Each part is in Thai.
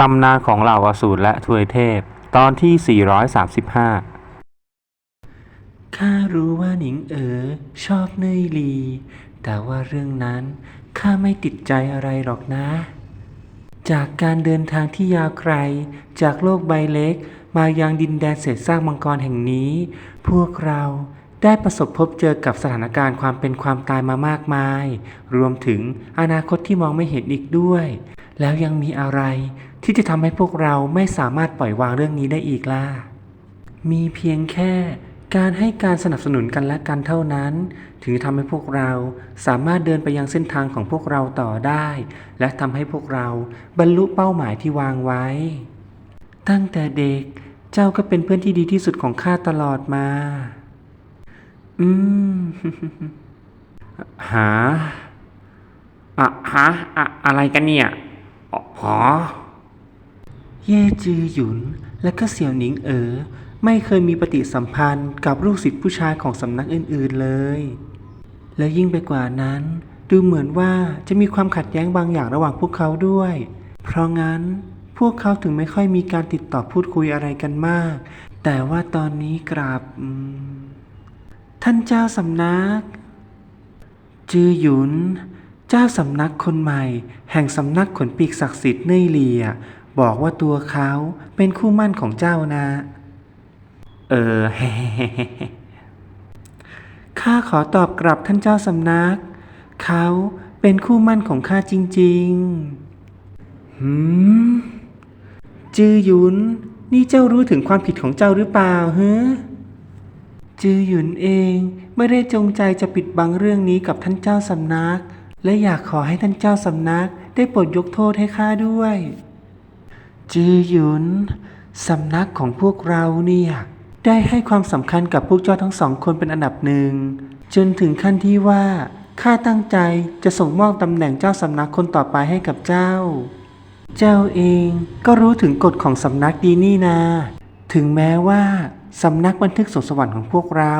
ตำนานของเหล่าอสูรและทวยเทพ ตอนที่ 435 ข้ารู้ว่าหนิงเอ๋อชอบเนยลี แต่ว่าเรื่องนั้นข้าไม่ติดใจอะไรหรอกนะ จากการเดินทางที่ยาวไกล จากโลกใบเล็ก มายังดินแดนเศษซากมังกรแห่งนี้ พวกเราได้ประสบพบเจอกับสถานการณ์ความเป็นความตายมามากมาย รวมถึงอนาคตที่มองไม่เห็นอีกด้วย แล้วยังมีอะไร ที่จะทำให้พวกเราไม่สามารถปล่อยวางเรื่องนี้ได้อีกล่ะ มีเพียงแค่การให้การสนับสนุนกันและกันเท่านั้น ถึงจะทำให้พวกเราสามารถเดินไปยังเส้นทางของพวกเราต่อได้ และทำให้พวกเราบรรลุเป้าหมายที่วางไว้ ตั้งแต่เด็กเจ้าก็เป็นเพื่อนที่ดีที่สุดของข้าตลอดมา อืมหาอะฮะอะอะไรกันเนี่ยอ๋อหอ เย่จือหยุน และก็เสี่ยวหนิงเอ๋อไม่เคยมีปฏิสัมพันธ์กับลูกศิษย์ผู้ชายของสำนักอื่นๆเลย และยิ่งไปกว่านั้น ดูเหมือนว่าจะมีความขัดแย้งบางอย่างระหว่างพวกเขาด้วย เพราะงั้นพวกเขาถึงไม่ค่อยมีการติดต่อพูดคุยอะไรกันมาก แต่ว่าตอนนี้กราบท่านเจ้าสำนัก จือหยุน เจ้าสำนักคนใหม่ แห่งสำนักขนปีกศักดิ์สิทธิ์เน่ยเหลีย บอกว่าตัวเขาเป็นคู่มั่นของเจ้านะ เออข้าขอตอบกลับท่านเจ้าสำนัก เขาเป็นคู่มั่นของข้าจริงๆหืมจือหยุน นี่เจ้ารู้ถึงความผิดของเจ้าหรือเปล่าฮะจือหยุนเองไม่ได้จงใจจะปิดบังเรื่องนี้กับท่านเจ้าสำนัก และอยากขอให้ท่านเจ้าสำนักได้โปรดยกโทษให้ข้าด้วย จือหยุนสำนักของพวกเราเนี่ย ได้ให้ความสำคัญกับพวกเจ้าทั้งสองคนเป็นอันดับหนึ่ง จนถึงขั้นที่ว่าข้าตั้งใจจะส่งมอบตำแหน่งเจ้าสำนักคนต่อไปให้กับเจ้า เจ้าเองก็รู้ถึงกฎของสำนักดีนี่นา ถึงแม้ว่าสำนักบันทึกสวสวรรค์ของพวกเรา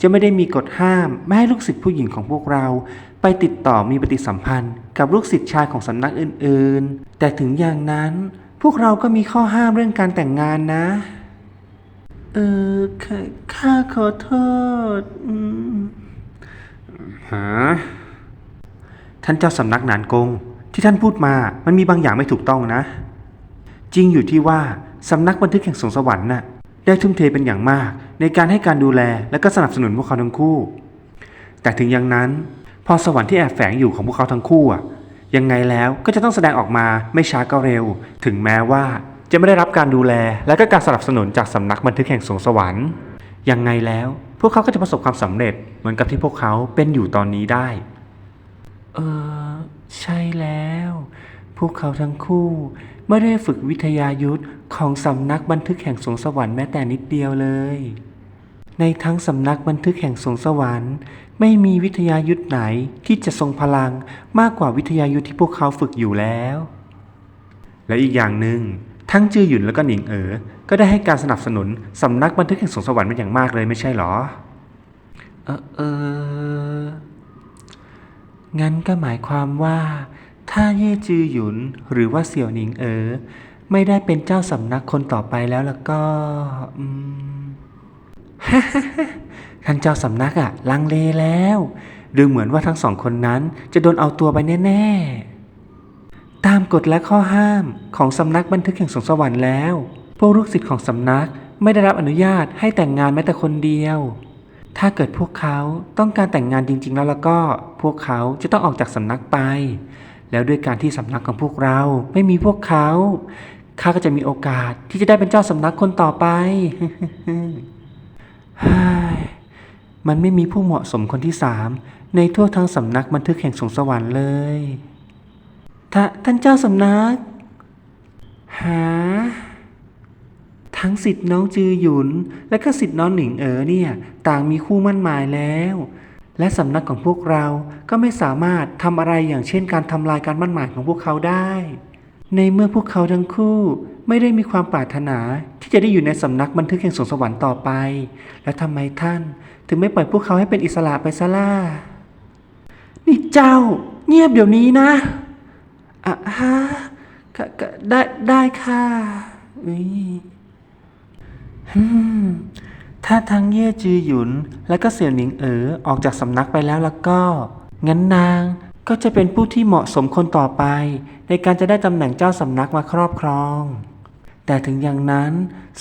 จะไม่ได้มีกฎห้ามไม่ให้ลูกศิษย์ผู้หญิงของพวกเรา ไปติดต่อมีปฏิสัมพันธ์ กับลูกศิษย์ชายของสำนักอื่นๆ แต่ถึงอย่างนั้น วกเราก็มีข้อห้ามเรื่องการแต่งงานนะ เออข้าข้าขอโทษอืมฮะท่านเจ้าสำนักหนานกง ที่ท่านพูดมา มันมีบางอย่างไม่ถูกต้องนะ จริงอยู่ที่ว่าสำนักบันทึกแห่งสวงสวรรค์น่ะได้ทุ่มเทเป็นอย่างมาก ในการให้การดูแลและก็สนับสนุนพวกเขาทั้งคู่ แต่ถึงอย่างนั้นพอสวรรค์ที่แอบแฝงอยู่ของพวกเขาทั้งคู่อะ ยังไงแล้วก็จะต้องแสดงออกมาไม่ช้าก็เร็ว ถึงแม้ว่าจะไม่ได้รับการดูแลและก็การสนับสนุนจากสำนักบันทึกแห่งสวงสวรรค์ยังไงแล้ว พวกเขาก็จะประสบความสำเร็จเหมือนกับที่พวกเขาเป็นอยู่ตอนนี้ได้ เออใช่แล้ว พวกเขาทั้งคู่ไม่ได้ฝึกวิทยายุทธของสำนักบันทึกแห่งสวงสวรรค์แม้แต่นิดเดียวเลย ในทั้งสำนักบันทึกแห่งสงสวรรค์ ไม่มีวิทยายุทธไหนที่จะทรงพลังมากกว่าวิทยายุทธที่พวกเขาฝึกอยู่แล้ว และอีกอย่างหนึ่งทั้งจือหยุนและก็หนิงเอ๋อก็ได้ให้การสนับสนุนสำนักบันทึกแห่งสงสวรรค์เป็นอย่างมากเลยไม่ใช่หรอ เออเอองั้นก็หมายความว่า ถ้าเย่จือหยุนหรือว่าเสี่ยวหนิงเอ๋อไม่ได้เป็นเจ้าสำนักคนต่อไปแล้วแล้วก็ อืม ท่านเจ้าสำนักอะลังเลแล้ว ดูเหมือนว่าทั้งสองคนนั้นจะโดนเอาตัวไปแน่ๆ ตามกฎและข้อห้ามของสำนักบันทึกแห่งสงสวรรค์แล้ว พวกลูกศิษย์ของสำนักไม่ได้รับอนุญาตให้แต่งงานแม้แต่คนเดียว ถ้าเกิดพวกเขาต้องการแต่งงานจริง ๆ แล้วแล้วก็พวกเขาจะต้องออกจากสำนักไป แล้วด้วยการที่สำนักของพวกเราไม่มีพวกเขาข้าก็จะมีโอกาสที่จะได้เป็นเจ้าสำนักคนต่อไป มันไม่มีผู้เหมาะสมคนที่สามในทั่วทั้งสำนักบันทึกแห่งสงสวรรค์เลยท่าท่านเจ้าสำนัก หา ทั้งสิทธิ์น้องจือหยุน และก็สิทธิ์น้องหนิงเอ๋อเนี่ย ต่างมีคู่มั่นหมายแล้ว และสำนักของพวกเราก็ไม่สามารถทำอะไรอย่างเช่นการทำลายการมั่นหมายของพวกเขาได้ ในเมื่อพวกเขาทั้งคู่ไม่ได้มีความปรารถนา ที่จะได้อยู่ในสำนักบันทึกแห่งสวงสวรรค์ต่อไป แล้วทำไมท่านถึงไม่ปล่อยพวกเขาให้เป็นอิสระไปซะล่ะ นี่เจ้า เงียบเดี๋ยวนี้นะอะฮะก็ได้ได้ค่ะอุ้ยฮึมถ้าทางเย่จือหยุน และก็เสี่ยวหนิงเอ๋อออกจากสำนักไปแล้วแล้วก็ งั้นนางก็จะเป็นผู้ที่เหมาะสมคนต่อไป ในการจะได้ตำแหน่งเจ้าสำนักมาครอบครอง แต่ถึงอย่างนั้น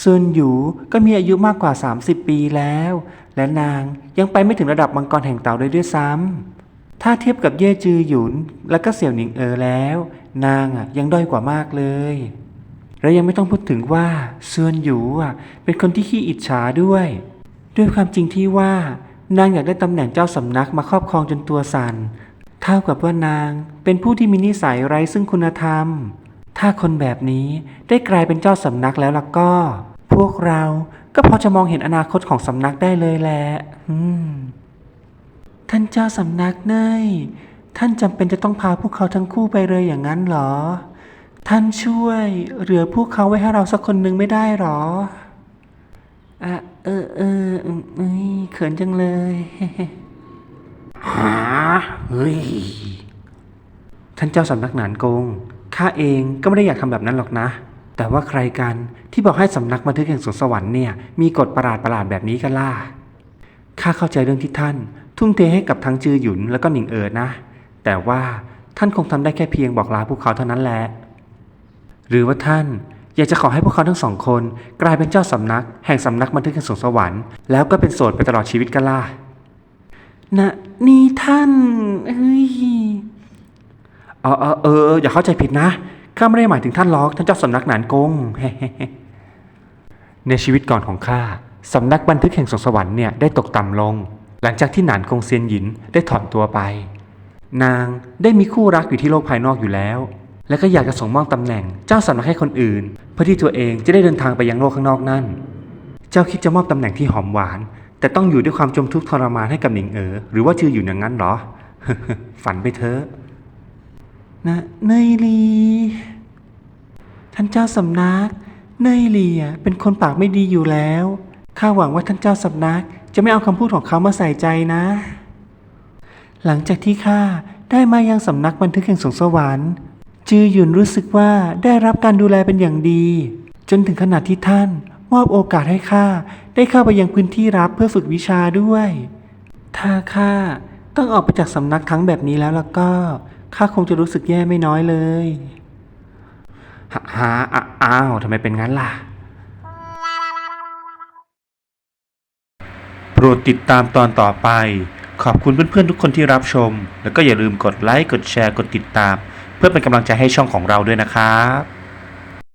ซุนหยูก็มีอายุมากกว่า 30 ปีแล้ว และนางยังไปไม่ถึงระดับมังกรแห่งเต่าเลยด้วยซ้ำถ้าเทียบกับเย่จือหยุนและก็เสี่ยวหนิงเอ๋อแล้ว นางอะยังด้อยกว่ามากเลยและยังไม่ต้องพูดถึงว่าซียนหยูอะเป็นคนที่ขี้อิจฉาด้วย ด้วยความจริงที่ว่านางอยากได้ตำแหน่งเจ้าสำนักมาครอบครองจนตัวสัน่นเท่ากับว่านางเป็นผู้ที่มีนิสัยไร้ซึ่งคุณธรรม ถ้าคนแบบนี้ได้กลายเป็นเจ้าสำนักแล้วล่ะก็ พวกเราก็พอจะมองเห็นอนาคตของสำนักได้เลยแหละอืมท่านเจ้าสำนักเนยท่านจำเป็นจะต้องพาพวกเขาทั้งคู่ไปเลยอย่างนั้นเหรอ ท่านช่วยเหลือพวกเขาไว้ให้เราสักคนหนึ่งไม่ได้หรออะเออเออเอ้ยเขินจังเลยหาเฮ้ยท่านเจ้าสำนักหนานกง ข้าเองก็ไม่ได้อยากทำแบบนั้นหรอกนะ แต่ว่าใครกันที่บอกให้สำนักบันทึกแห่งสวนสวรรค์เนี่ยมีกฎประหลาดประหลาดๆแบบนี้กันล่ะข้าเข้าใจเรื่องที่ท่าน ทุ่มเทให้กับทั้งจือหยุนแล้วก็หนิงเอิดนะ แต่ว่าท่านคงทำได้แค่เพียงบอกลาพวกเขาเท่านั้นแหละหรือว่าท่านอยากจะขอให้พวกเขาทั้งสองคน กลายเป็นเจ้าสำนัก แห่งสำนักบันทึกแห่งสวงสวรรค์แล้วก็เป็นโสดไปตลอดชีวิตกันล่ะนะนี่ท่านเฮ้ย เออเออเอออย่าเข้าใจผิดนะข้าไม่ได้หมายถึงท่านหรอกท่านเจ้าสำนักหนานกงในชีวิตก่อนของข้าสำนักบันทึกแห่งสงสวรรค์เนี่ยได้ตกต่ำลง หลังจากที่หนานกงเซียนหยินได้ถอนตัวไป นางได้มีคู่รักอยู่ที่โลกภายนอกอยู่แล้ว และก็อยากจะส่งมอบตำแหน่งเจ้าสำนักให้คนอื่น เพื่อที่ตัวเองจะได้เดินทางไปยังโลกข้างนอกนั่น เจ้าคิดจะมอบตำแหน่งที่หอมหวาน แต่ต้องอยู่ด้วยความจมทุกข์ทรมานให้กับหนิงเอ๋อหรือว่าชื่ออยู่อย่างนั้นหรอฝันไปเถอะ นะเนยลี ท่านเจ้าสำนัก เนยลีอะเป็นคนปากไม่ดีอยู่แล้วข้าหวังว่าท่านเจ้าสำนัก จะไม่เอาคำพูดของเขามาใส่ใจนะ หลังจากที่ข้าได้มายังสำนักบันทึกแห่งสวงสวรรค์จือหยุนรู้สึกว่าได้รับการดูแลเป็นอย่างดี จนถึงขนาดที่ท่านมอบโอกาสให้ข้าได้เข้าไปยังพื้นที่รับเพื่อฝึกวิชาด้วย ถ้าข้าต้องออกไปจากสำนักทั้งแบบนี้แล้วแล้วก็ ข้าคงจะรู้สึกแย่ไม่น้อยเลยหาหาอะอ้าวทำไมเป็นงั้นล่ะ โปรดติดตามตอนต่อไป ขอบคุณเพื่อนๆทุกคนที่รับชม แล้วก็อย่าลืมกดไลค์ กดแชร์ กดติดตาม เพื่อเป็นกำลังใจให้ช่องของเราด้วยนะครับ